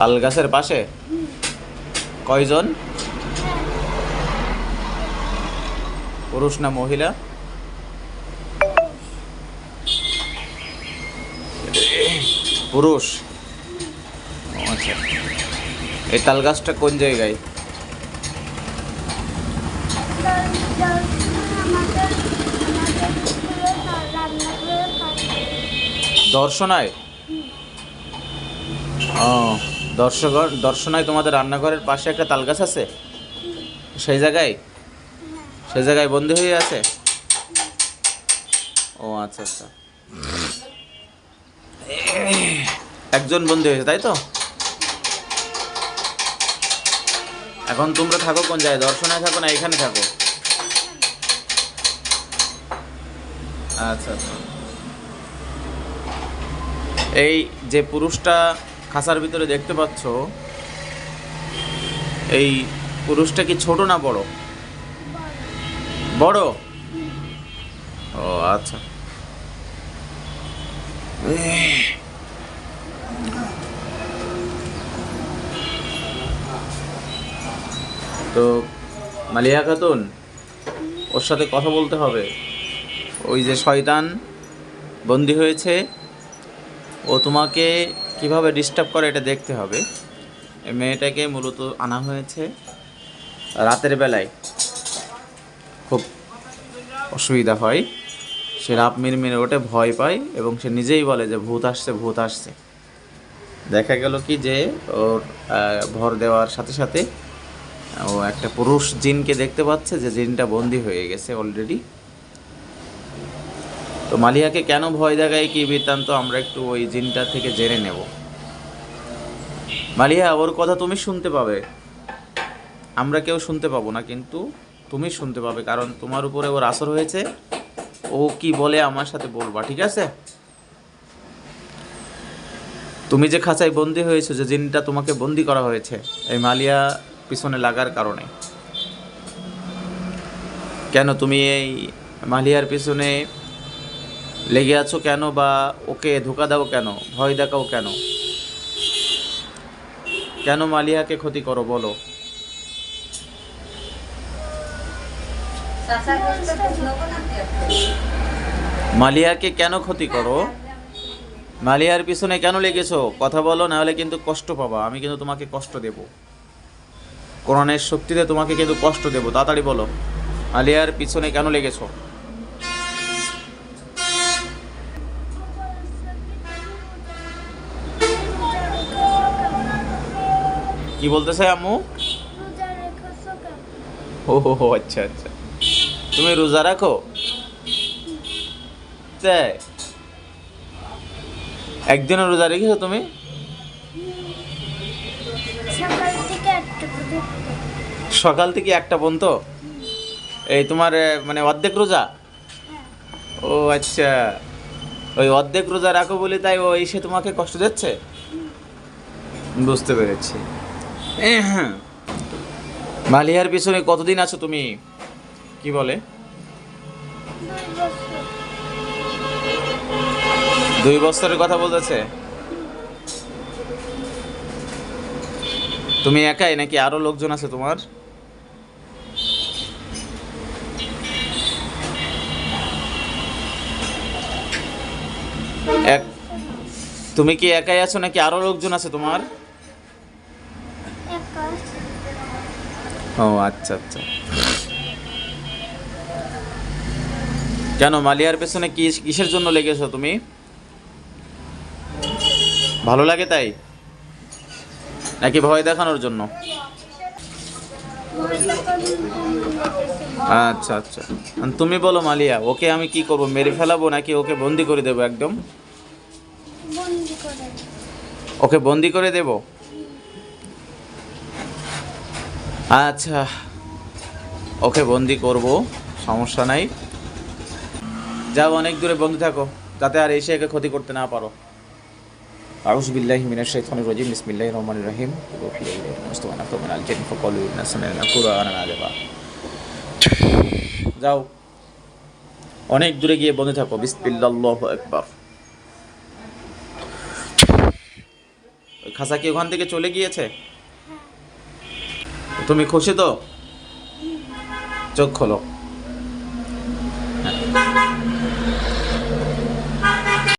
তাল গাছের পাশে? কয়জন? পুরুষ না মহিলা? পুরুষ। আচ্ছা। এই তাল গাছটা কোন জায়গায়? দর্শনায়? ও। দর্শক দর্শনায় তোমাদের রান্নাঘরের পাশে একটা তালগাছ আছে? সেই জায়গায়? সেই জায়গায় বন্দি হয়ে আছে? ও আচ্ছা আচ্ছা। একজন বন্দি হয়েছে, তাই তো? এখন তোমরা থাকো কোন জায়গায়? দর্শনায় থাকো না এখানে থাকো? আচ্ছা আচ্ছা। এই যে পুরুষটা খাঁচার ভিতরে দেখতে পাচ্ছ, এই পুরুষটা কি ছোট না বড়? বড়? ও আচ্ছা। তো, মালিয়া খাতুন, ওর সাথে কথা বলতে হবে। ওই যে শয়তান বন্দি হয়েছে, ও তোমাকে কীভাবে ডিস্টার্ব করে এটা দেখতে হবে। মেয়েটাকে মূলত আনা হয়েছে রাতের বেলায়। খুব অসুবিধা হয়। সে রাপ মিরমিরে ওঠে, ভয় পায় এবং সে নিজেই বলে যে, ভূত আসছে ভূত আসছে। দেখা গেল কি যে, ওর ভর দেওয়ার সাথে সাথে ও একটা পুরুষ জিনকে দেখতে পাচ্ছে যে জিনটা বন্দি হয়ে গেছে অলরেডি। তো মালিয়াকে কেন ভয় দেখায় কি বৃত্তান্ত? আমরা একটু ওই জিনটা থেকে জেনে নেব। মালিয়া ওর কথা তুমি শুনতে পাবে। আমরা কেউ শুনতে পাবো না, কিন্তু তুমি শুনতে পাবে, কারণ তোমার উপরে ওর আসর হয়েছে। ও কি বলে আমার সাথে বলবা, ঠিক আছে? তুমি যে খাঁচায় বন্দি হয়েছো, যে জিনটা তোমাকে বন্দি করা হয়েছে, এই মালিয়া পিছনে লাগার কারণে। কেন তুমি এই মালিয়ার পিছনে লেগে আছো কেন বা ওকে ধোকা দাও কেন? ভয় দেখাও কেন? কেন মালিয়াকে ক্ষতি করো বলো? মালিয়াকে কেন ক্ষতি করো? মালিয়ার পিছনে কেন লেগেছো? কথা বলো না হলে কিন্তু কষ্ট পাবা। আমি কিন্তু তোমাকে কষ্ট দেব। কোরআনের শক্তিতে তোমাকে কিন্তু কষ্ট দেব। তাড়াতাড়ি বলো মালিয়ার পিছনে কেন লেগেছো? কি বলতেছে আম্মু? ও হো আচ্ছা আচ্ছা। তুমি রোজা রাখো? তাই একদিনও রোজা রেখেছো তুমি? সকাল থেকে একটা পর্যন্ত? এই তোমার মানে অর্ধেক রোজা? ও আচ্ছা। ওই অর্ধেক রোজা রাখো বলে তাই ও এসে তোমাকে কষ্ট দিচ্ছে? বুঝতে পেরেছি। মালিয়ার পিছনে কতদিন আছো তুমি? কি বলে? দুই বছর বছরের কথা বলতেছে? তুমি একাই নাকি আরও লোকজন আছে তোমার? এক তুমি কি একাই আছো নাকি আরও লোকজন আছে তোমার একা ও আচ্ছা আচ্ছা। কেন মালিয়ার পেছনে কি কিসের জন্য লেগেছো তুমি? ভালো লাগে তাই? নাকি ভয় দেখানোর জন্য? আচ্ছা আচ্ছা। তুমি বলো মালিয়া ওকে আমি কি করব মেরে ফেলাবো নাকি ওকে বন্দি করে দেবো একদম? ওকে বন্দি করে দেব? আচ্ছা ওকে বন্দি করব, সমস্যা নাই। যাও, অনেক দূরে বন্দি থাকো, যাতে আর এসে একে ক্ষতি করতে না পারো। যাও, অনেক দূরে গিয়ে বন্ধু থাকো বিসমিল্লাহু ওই খাসা কি ওখান থেকে চলে গিয়েছে? তুমি খুশি তো? চোখ খোলো।